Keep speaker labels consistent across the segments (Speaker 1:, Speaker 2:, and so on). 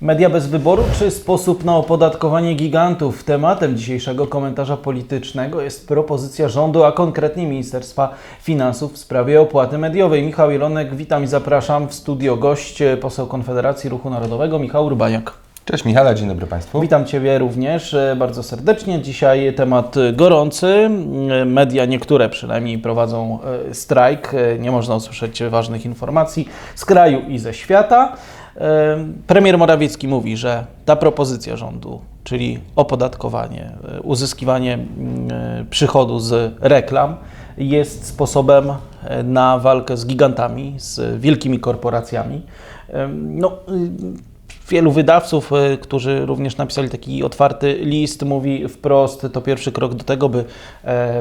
Speaker 1: Media bez wyboru czy sposób na opodatkowanie gigantów? Tematem dzisiejszego komentarza politycznego jest propozycja rządu, a konkretnie Ministerstwa Finansów w sprawie opłaty mediowej. Michał Jelonek, witam i zapraszam w studio gość, poseł Konfederacji Ruchu Narodowego, Michał Urbaniak.
Speaker 2: Cześć Michale, dzień dobry Państwu.
Speaker 1: Witam Ciebie również e, bardzo serdecznie. Dzisiaj temat gorący. E, Media, niektóre przynajmniej, prowadzą e, strajk. E, Nie można usłyszeć ważnych informacji z kraju i ze świata. Premier Morawiecki mówi, że ta propozycja rządu, czyli opodatkowanie, e, uzyskiwanie mm, e, przychodu z reklam, jest sposobem e, na walkę z gigantami, z wielkimi korporacjami. No, y, Wielu wydawców, którzy również napisali taki otwarty list, mówi wprost, to pierwszy krok do tego, by,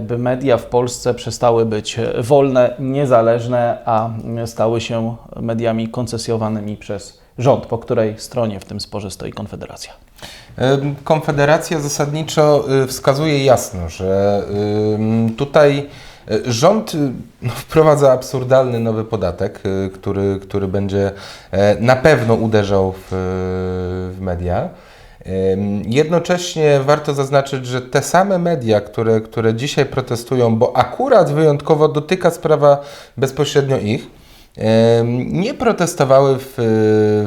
Speaker 1: by media w Polsce przestały być wolne, niezależne, a stały się mediami koncesjowanymi przez rząd, po której stronie w tym sporze stoi Konfederacja.
Speaker 2: Konfederacja zasadniczo y, wskazuje jasno, że tutaj y, rząd y, no, wprowadza absurdalny nowy podatek, który, który będzie e, na pewno uderzał w, w media. Jednocześnie warto zaznaczyć, że te same media, które, które dzisiaj protestują, bo akurat wyjątkowo dotyka sprawa bezpośrednio ich, nie protestowały w,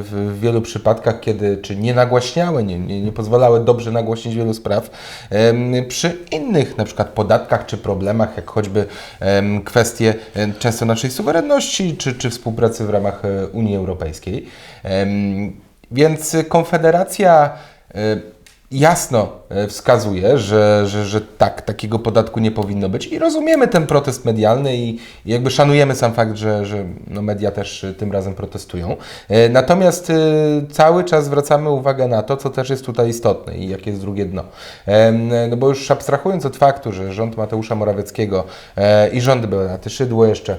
Speaker 2: w wielu przypadkach, kiedy, czy nie nagłaśniały, nie, nie, nie pozwalały dobrze nagłośnić wielu spraw, przy innych na przykład podatkach czy problemach, jak choćby kwestie em, często naszej suwerenności, czy, czy współpracy w ramach e, Unii Europejskiej. Więc Konfederacja e, jasno e, wskazuje, że, że, że tak, takiego podatku nie powinno być i rozumiemy ten protest medialny i, jakby szanujemy sam fakt, że, że no media też e, tym razem protestują. E, Natomiast cały czas zwracamy uwagę na to, co też jest tutaj istotne i jakie jest drugie dno. No bo już abstrahując od faktu, że rząd Mateusza Morawieckiego i rząd Beaty Szydło jeszcze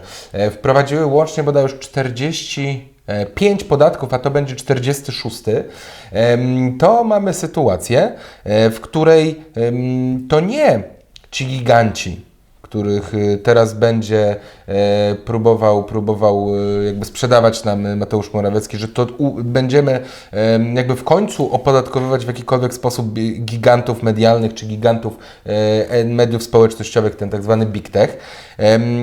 Speaker 2: wprowadziły łącznie bodaj już 40 e, pięć podatków, a to będzie 46, em, to mamy sytuację, e, w której to nie ci giganci, których e, teraz będzie e, próbował, próbował e, jakby sprzedawać nam Mateusz Morawiecki, że to będziemy em, jakby w końcu opodatkowywać w jakikolwiek sposób gigantów medialnych czy gigantów e, mediów społecznościowych, ten tak zwany big tech,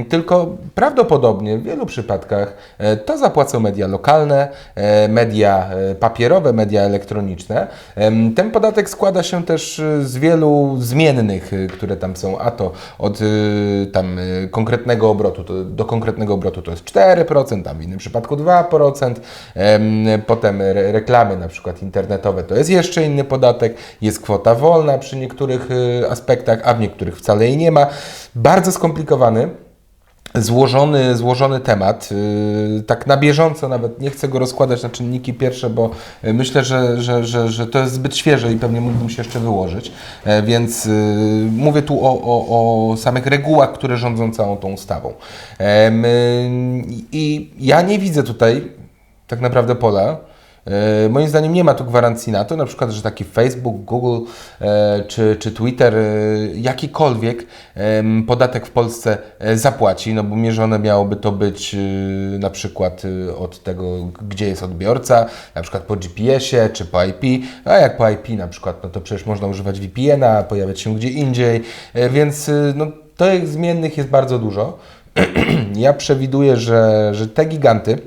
Speaker 2: tylko prawdopodobnie w wielu przypadkach e, to zapłacą media lokalne, e, media e, papierowe, media elektroniczne. Ten podatek składa się też e, z wielu zmiennych, e, które tam są, a to od e, tam e, konkretnego obrotu to, do konkretnego obrotu to jest 4%, tam w innym przypadku 2%, em, potem re reklamy na przykład internetowe to jest jeszcze inny podatek, jest kwota wolna przy niektórych e, aspektach, a w niektórych wcale jej nie ma. Bardzo skomplikowany złożony, złożony temat. Yy, Tak na bieżąco nawet nie chcę go rozkładać na czynniki pierwsze, bo yy, myślę, że, że, że, że to jest zbyt świeże i pewnie mógłbym się jeszcze wyłożyć. E, Więc yy, mówię tu o, o, o samych regułach, które rządzą całą tą ustawą. I ja nie widzę tutaj tak naprawdę pola. E, Moim zdaniem nie ma tu gwarancji na to, na przykład, że taki Facebook, Google e, czy, czy Twitter e, jakikolwiek podatek w Polsce zapłaci, no bo mierzone miałoby to być na przykład od tego, gdzie jest odbiorca, na przykład po GPS-ie czy po IP, a jak po IP na przykład, no to przecież można używać VPN-a, pojawiać się gdzie indziej, więc no, tych zmiennych jest bardzo dużo. ja przewiduję, że, że te giganty,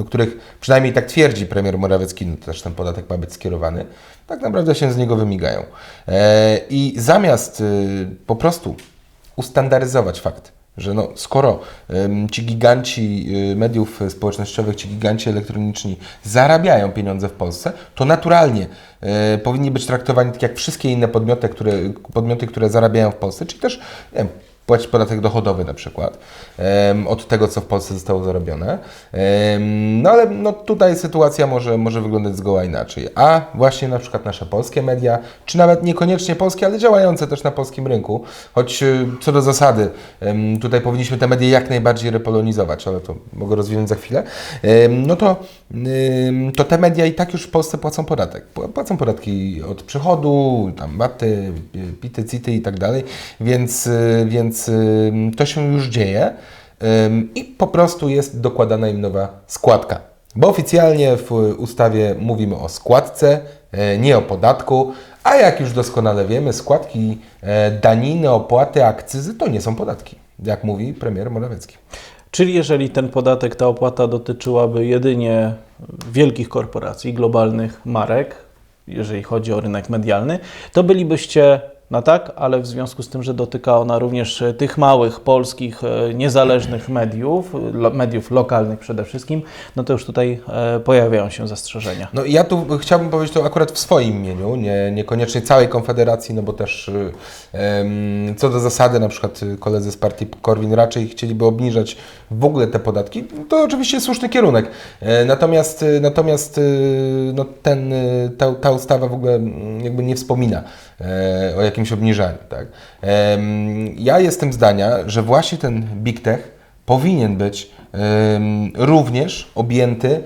Speaker 2: do których przynajmniej tak twierdzi premier Morawiecki, no też ten podatek ma być skierowany, tak naprawdę się z niego wymigają. E, I zamiast y, po prostu ustandaryzować fakt, że no, skoro ci giganci y, mediów społecznościowych, ci giganci elektroniczni zarabiają pieniądze w Polsce, to naturalnie y, powinni być traktowani tak jak wszystkie inne podmioty, które, podmioty, które zarabiają w Polsce, czyli też nie wiem, płacić podatek dochodowy na przykład od tego, co w Polsce zostało zarobione. No ale no, tutaj sytuacja może, może wyglądać zgoła inaczej. A właśnie na przykład nasze polskie media, czy nawet niekoniecznie polskie, ale działające też na polskim rynku, choć y, co do zasady tutaj powinniśmy te media jak najbardziej repolonizować, ale to mogę rozwinąć za chwilę, no to, to te media i tak już w Polsce płacą podatek. Pł- Płacą podatki od przychodu, tam baty, pity, city i tak dalej, więc, y, to się już dzieje i po prostu jest dokładana im nowa składka. Bo oficjalnie w ustawie mówimy o składce, e, nie o podatku, a jak już doskonale wiemy, składki, e, daniny, opłaty, akcyzy to nie są podatki, jak mówi premier Morawiecki.
Speaker 1: Czyli jeżeli ten podatek, ta opłata dotyczyłaby jedynie wielkich korporacji, globalnych marek, jeżeli chodzi o rynek medialny, to bylibyście na tak, ale w związku z tym, że dotyka ona również e, tych małych, polskich, e, niezależnych mediów, lo, mediów lokalnych przede wszystkim, no to już tutaj e, pojawiają się zastrzeżenia.
Speaker 2: No ja tu chciałbym powiedzieć to akurat w swoim imieniu, nie, niekoniecznie całej Konfederacji, no bo też co do zasady na przykład koledzy z partii Korwin raczej chcieliby obniżać w ogóle te podatki, to oczywiście słuszny kierunek. Natomiast natomiast no ten, ta, ta ustawa w ogóle mm, jakby nie wspomina o jakimś obniżaniu. Tak? Ja jestem zdania, że właśnie ten Big Tech powinien być również objęty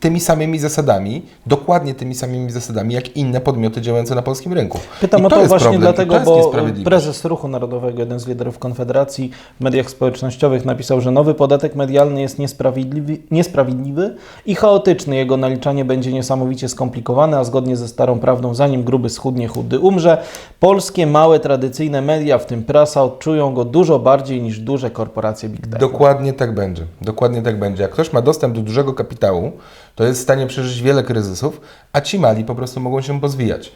Speaker 2: tymi samymi zasadami, dokładnie tymi samymi zasadami, jak inne podmioty działające na polskim rynku.
Speaker 1: Pytam
Speaker 2: I
Speaker 1: o to
Speaker 2: jest
Speaker 1: właśnie
Speaker 2: problem,
Speaker 1: dlatego,
Speaker 2: to
Speaker 1: bo prezes Ruchu Narodowego, jeden z liderów Konfederacji w mediach społecznościowych napisał, że nowy podatek medialny jest niesprawiedliwy, niesprawiedliwy i chaotyczny. Jego naliczanie będzie niesamowicie skomplikowane, a zgodnie ze starą prawdą, zanim gruby schudnie, chudy umrze. Polskie małe, tradycyjne media, w tym prasa, odczują go dużo bardziej niż duże korporacje Big Tech.
Speaker 2: Dokładnie tak będzie. Dokładnie tak będzie. Jak ktoś ma dostęp do dużego kapitału, to jest w stanie przeżyć wiele kryzysów, a ci mali po prostu mogą się pozwijać.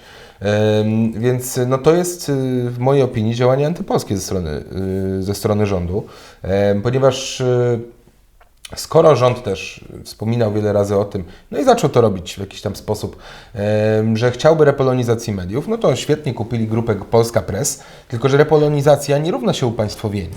Speaker 2: Więc no to jest y, w mojej opinii działanie antypolskie ze strony, y, ze strony rządu, ponieważ y, Skoro rząd też wspominał wiele razy o tym, no i zaczął to robić w jakiś tam sposób, że chciałby repolonizacji mediów, no to świetnie kupili grupę Polska Press, tylko że repolonizacja nie równa się upaństwowieniu.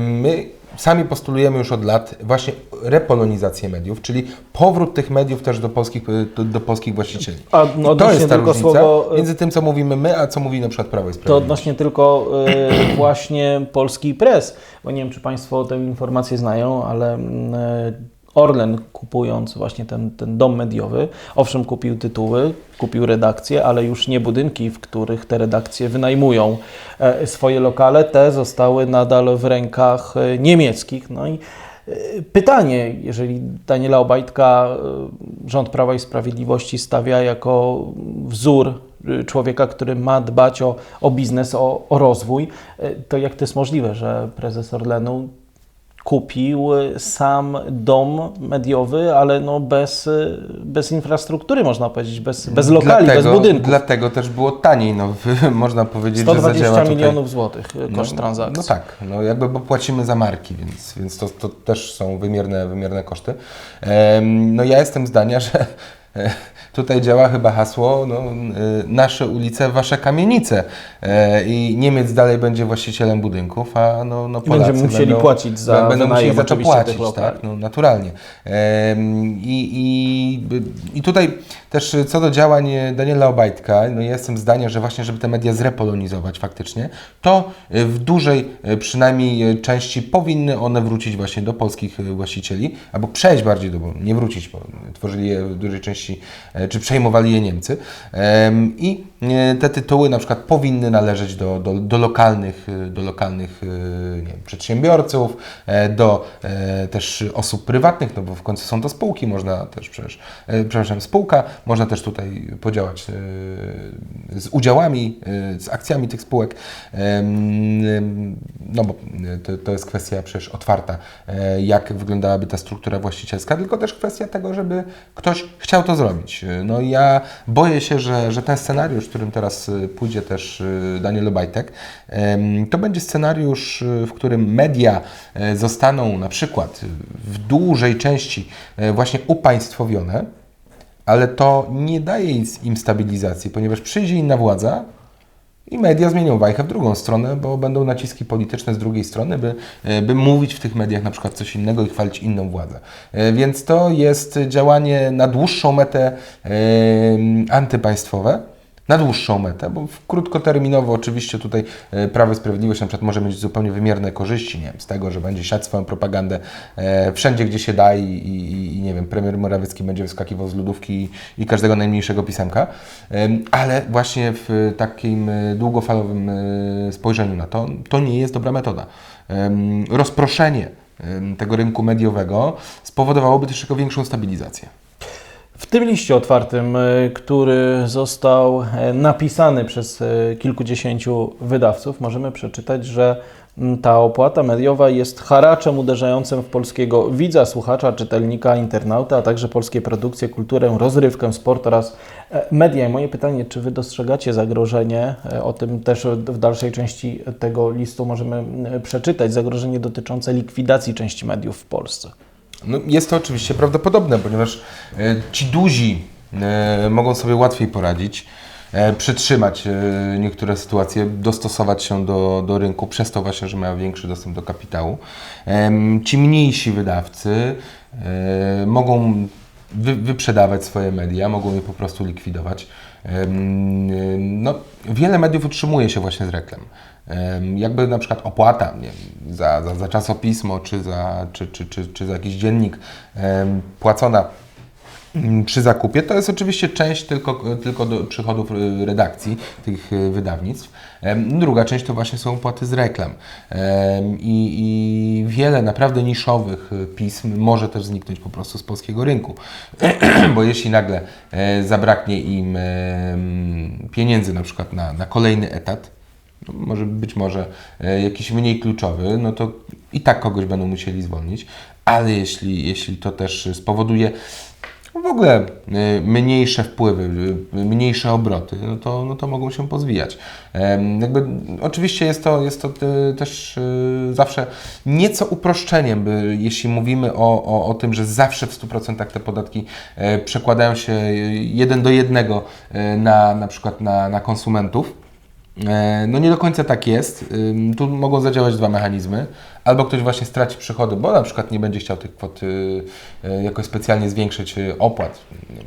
Speaker 2: My sami postulujemy już od lat właśnie repolonizację mediów, czyli powrót tych mediów też do polskich, do, do polskich właścicieli.
Speaker 1: A
Speaker 2: I to jest ta różnica
Speaker 1: słowo, y,
Speaker 2: między tym, co mówimy my, a co mówi na przykład Prawo i
Speaker 1: To
Speaker 2: Sprawiedliwość.
Speaker 1: odnośnie tylko y, właśnie polski pres, bo nie wiem, czy Państwo tę informację znają, ale y, Orlen kupując właśnie ten, ten dom mediowy, owszem kupił tytuły, kupił redakcje, ale już nie budynki, w których te redakcje wynajmują e, swoje lokale, te zostały nadal w rękach e, niemieckich. No i e, Pytanie, jeżeli Daniela Obajtka rząd Prawa i Sprawiedliwości stawia jako wzór człowieka, który ma dbać o, o biznes, o, o rozwój, to jak to jest możliwe, że prezes Orlenu kupił y, sam dom mediowy, ale no bez, y, bez infrastruktury, można powiedzieć, bez, bez lokali, bez budynków.
Speaker 2: Dlatego też było taniej, no, można powiedzieć, że zadziała
Speaker 1: 120
Speaker 2: tutaj...
Speaker 1: milionów złotych y, koszt
Speaker 2: no,
Speaker 1: transakcji.
Speaker 2: No tak, no jakby bo płacimy za marki, więc, więc to, to też są wymierne, wymierne koszty. No ja jestem zdania, że e, tutaj działa chyba hasło no, e, nasze ulice, wasze kamienice e, i Niemiec dalej będzie właścicielem budynków, a no, no
Speaker 1: I będziemy
Speaker 2: Polacy
Speaker 1: musieli
Speaker 2: będą,
Speaker 1: płacć za
Speaker 2: będą musieli za to płacić, tak, no naturalnie. Em, I, i, I tutaj też e, co do działań Daniela Obajtka, no ja jestem zdania, że właśnie, żeby te media zrepolonizować faktycznie, to e, w dużej przynajmniej części powinny one wrócić właśnie do polskich właścicieli, albo przejść bardziej do, bo nie wrócić, bo tworzyli je w dużej części, czy przejmowali je Niemcy. Em, I te tytuły na przykład powinny należeć do, do, do lokalnych, e, do lokalnych nie wiem, przedsiębiorców, e, do e, też osób prywatnych, no bo w końcu są to spółki, można też przecież, e, przepraszam, spółka, można też tutaj podziałać z udziałami, z akcjami tych spółek, no bo to, to jest kwestia przecież otwarta, jak wyglądałaby ta struktura właścicielska, tylko też kwestia tego, żeby ktoś chciał to zrobić. No ja boję się, że, że ten scenariusz, którym teraz e, pójdzie też e, Daniel Obajtek, to będzie scenariusz, e, w którym media e, zostaną na przykład w dużej części e, właśnie upaństwowione, ale to nie daje im stabilizacji, ponieważ przyjdzie inna władza i media zmienią wajchę w drugą stronę, bo będą naciski polityczne z drugiej strony, by, e, by mówić w tych mediach na przykład coś innego i chwalić inną władzę. Więc to jest działanie na dłuższą metę e, antypaństwowe. Na dłuższą metę, bo krótkoterminowo oczywiście tutaj e, Prawo i Sprawiedliwość na przykład może mieć zupełnie wymierne korzyści, nie wiem, z tego, że będzie siać swoją propagandę e, wszędzie, gdzie się da i, i, i nie wiem, premier Morawiecki będzie wyskakiwał z lodówki i, i każdego najmniejszego pisemka, Em, ale właśnie w takim e, długofalowym e, spojrzeniu na to, to nie jest dobra metoda. Em, Rozproszenie tego rynku mediowego spowodowałoby też większą stabilizację.
Speaker 1: W tym liście otwartym, y, który został e, napisany przez e, kilkudziesięciu wydawców, możemy przeczytać, że ta opłata mediowa jest haraczem uderzającym w polskiego widza, słuchacza, czytelnika, internauta, a także polskie produkcje, kulturę, rozrywkę, sport oraz e, media. I moje pytanie, czy Wy dostrzegacie zagrożenie, e, o tym też w dalszej części tego listu możemy przeczytać, zagrożenie dotyczące likwidacji części mediów w Polsce?
Speaker 2: No, jest to oczywiście prawdopodobne, ponieważ e, ci duzi e, mogą sobie łatwiej poradzić, e, przytrzymać e, niektóre sytuacje, dostosować się do, do rynku, przez to właśnie, że mają większy dostęp do kapitału. Ci mniejsi wydawcy mogą wy, wyprzedawać swoje media, mogą je po prostu likwidować. No, wiele mediów utrzymuje się właśnie z reklam. Jakby na przykład opłata nie za, za, za czasopismo czy za, czy, czy, czy, czy za jakiś dziennik płacona przy zakupie, to jest oczywiście część tylko, tylko do przychodów y, redakcji tych y, wydawnictw. Druga część to właśnie są opłaty z reklam. I, I wiele naprawdę niszowych y, pism może też zniknąć po prostu z polskiego rynku. Bo jeśli nagle e, zabraknie im pieniędzy na przykład na, na kolejny etat, no, może być może e, jakiś mniej kluczowy, no to i tak kogoś będą musieli zwolnić, ale jeśli, jeśli to też spowoduje w ogóle e, mniejsze wpływy, e, mniejsze obroty, no to, no to mogą się pozwijać. Jakby, oczywiście jest to, jest to e, też zawsze nieco uproszczeniem, by, jeśli mówimy o, o, o tym, że zawsze w 100% te podatki e, przekładają się jeden do jednego e, na, na przykład na, na konsumentów. E, No nie do końca tak jest. Tu mogą zadziałać dwa mechanizmy. Albo ktoś właśnie straci przychody, bo na przykład nie będzie chciał tych kwot y, y, jakoś specjalnie zwiększyć y, opłat,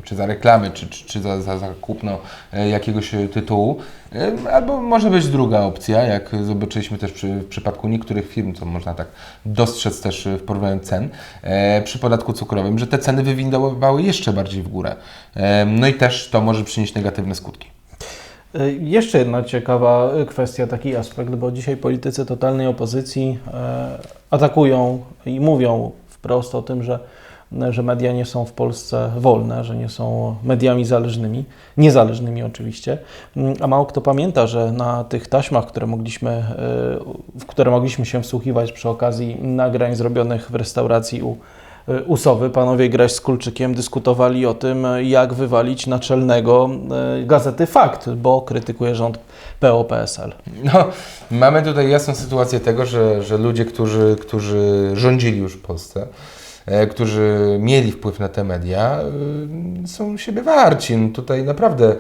Speaker 2: czy za reklamy, czy, czy, czy za, za, za kupno y, jakiegoś tytułu. Albo może być druga opcja, jak zobaczyliśmy też przy, w przypadku niektórych firm, co można tak dostrzec też w porównaniu cen, e, przy podatku cukrowym, że te ceny wywindowały jeszcze bardziej w górę. No i też to może przynieść negatywne skutki.
Speaker 1: Y, Jeszcze jedna ciekawa y, kwestia, taki aspekt, bo dzisiaj politycy totalnej opozycji e, atakują i mówią wprost o tym, że, że media nie są w Polsce wolne, że nie są mediami zależnymi, niezależnymi oczywiście. Mm, A mało kto pamięta, że na tych taśmach, które mogliśmy, e, w które mogliśmy się wsłuchiwać przy okazji nagrań zrobionych w restauracji u Usowy, panowie Graś z Kulczykiem dyskutowali o tym, jak wywalić naczelnego y, gazety Fakt, bo krytykuje rząd PO-PSL.
Speaker 2: No, mamy tutaj jasną sytuację tego, że, że ludzie, którzy, którzy rządzili już w Polsce, którzy mieli wpływ na te media, y, są siebie warci. No tutaj naprawdę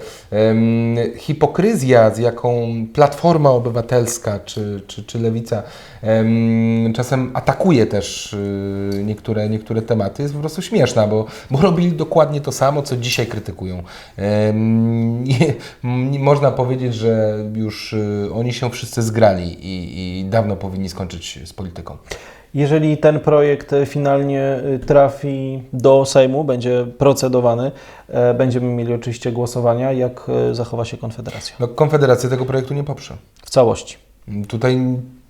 Speaker 2: hipokryzja, z jaką Platforma Obywatelska czy, czy, czy Lewica em, czasem atakuje też y, niektóre, niektóre tematy, jest po prostu śmieszna, bo, bo robili dokładnie to samo, co dzisiaj krytykują. Można powiedzieć, że już oni się wszyscy zgrali i, i dawno powinni skończyć z polityką.
Speaker 1: Jeżeli ten projekt finalnie y, trafi do Sejmu, będzie procedowany, e, będziemy mieli oczywiście głosowania, jak e, zachowa się Konfederacja
Speaker 2: No, Konfederacja tego projektu nie poprze.
Speaker 1: w całości.
Speaker 2: Tutaj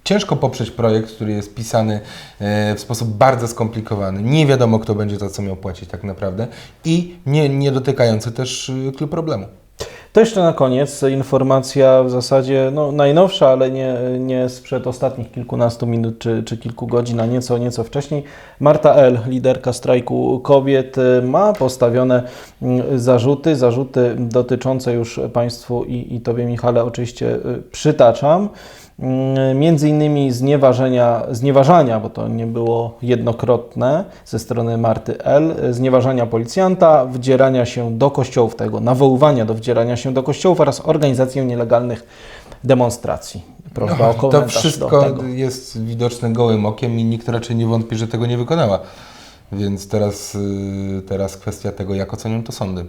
Speaker 2: ciężko poprzeć projekt, który jest pisany e, w sposób bardzo skomplikowany. Nie wiadomo, kto będzie za co miał płacić tak naprawdę i nie, nie dotykający też y, klucz problemu.
Speaker 1: To jeszcze na koniec informacja w zasadzie no, najnowsza, ale nie, nie sprzed ostatnich kilkunastu minut czy, czy kilku godzin, a nieco, nieco wcześniej. Marta L., liderka strajku kobiet, ma postawione mm, zarzuty, zarzuty dotyczące już Państwu i, i Tobie, Michale, oczywiście y, przytaczam. Mm, Między innymi znieważenia, znieważania, bo to nie było jednokrotne ze strony Marty L., znieważania policjanta, wdzierania się do kościołów, tego nawoływania do wdzierania się do kościołów oraz organizację nielegalnych demonstracji. Prośba o
Speaker 2: to wszystko jest widoczne gołym okiem i nikt raczej nie wątpi, że tego nie wykonała. Więc teraz, y, teraz kwestia tego, jak ocenią to sądy.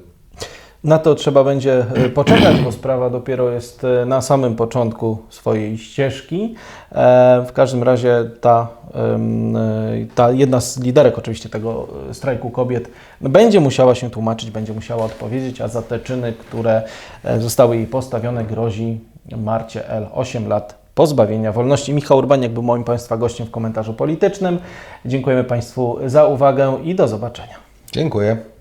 Speaker 1: Na to trzeba będzie e, poczekać, bo sprawa dopiero jest e, na samym początku swojej ścieżki. E, W każdym razie ta, ta jedna z liderek oczywiście tego strajku kobiet będzie musiała się tłumaczyć, będzie musiała odpowiedzieć, a za te czyny, które zostały jej postawione, grozi Marcie L. 8 lat pozbawienia wolności. Michał Urbaniak był moim Państwa gościem w komentarzu politycznym. Dziękujemy Państwu za uwagę i do zobaczenia.
Speaker 2: Dziękuję.